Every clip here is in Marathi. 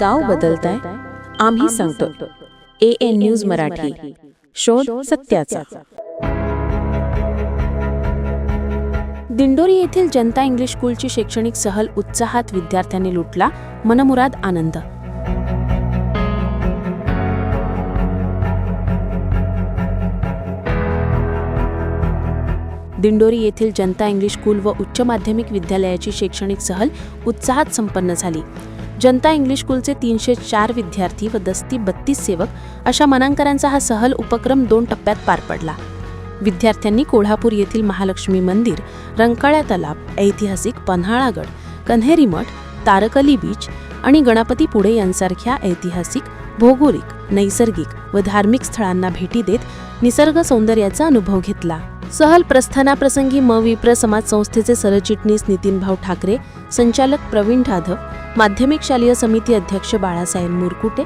गाव बदलताय? आम्ही सांगतो. A N news Marathi. शोध सत्याचा. दिंडोरी येथील जनता इंग्लिश स्कूलची शैक्षणिक सहल उत्साहात विद्यार्थ्यांनी लुटला. मनमुराद आनंद. दिंडोरी येथील जनता इंग्लिश स्कूल व उच्च माध्यमिक विद्यालयाची शैक्षणिक सहल उत्साहात संपन्न झाली. जनता इंग्लिश स्कूलचे तीनशे चार विद्यार्थी व दस्ती बत्तीस सेवक अशा मनांकरांचा हा सहल उपक्रम दोन टप्प्यात पार पडला. विद्यार्थ्यांनी कोल्हापूर येथील महालक्ष्मी मंदिर रंकाळ्या तलाव ऐतिहासिक पन्हाळागड कन्हेरी मठ तारकली बीच आणि गणपती पुढे यांसारख्या ऐतिहासिक भौगोलिक नैसर्गिक व धार्मिक स्थळांना भेटी देत निसर्ग सौंदर्याचा अनुभव घेतला. सहल प्रस्थानाप्रसंगी म. विप्र समाज संस्थेचे सरचिटणीस नितीनभाऊ ठाकरे संचालक प्रवीण जाधव माध्यमिक शालेय समिती अध्यक्ष बाळासाहेब मुरकुटे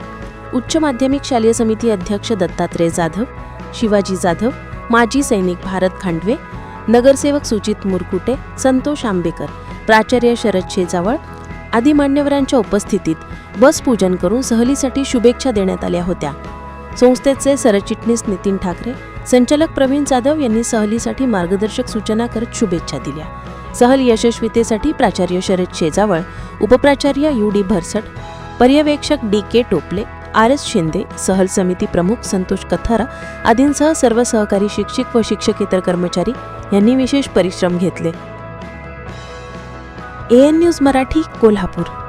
उच्च माध्यमिक शालेय समिती अध्यक्ष दत्तात्रय जाधव शिवाजी जाधव माजी सैनिक भारत खांडवे नगरसेवक सुजित मुरकुटे संतोष आंबेकर प्राचार्य शरद शेजावळ आदी मान्यवरांच्या उपस्थितीत बस पूजन करून सहलीसाठी शुभेच्छा देण्यात आल्या होत्या. संस्थेचे सरचिटणीस नितीन ठाकरे संचालक प्रवीण जाधव यांनी सहलीसाठी मार्गदर्शक सूचना करत शुभेच्छा दिल्या. सहल यशस्वीतेसाठी प्राचार्य शरद शेजावळ उपप्राचार्य यू डी भरसट पर्यवेक्षक डी के टोपले आर एस शिंदे सहल समिती प्रमुख संतोष कथारा आदींसह सर्व सहकारी शिक्षक व शिक्षकेतर कर्मचारी यांनी विशेष परिश्रम घेतले. A N news Marathi Kolhapur.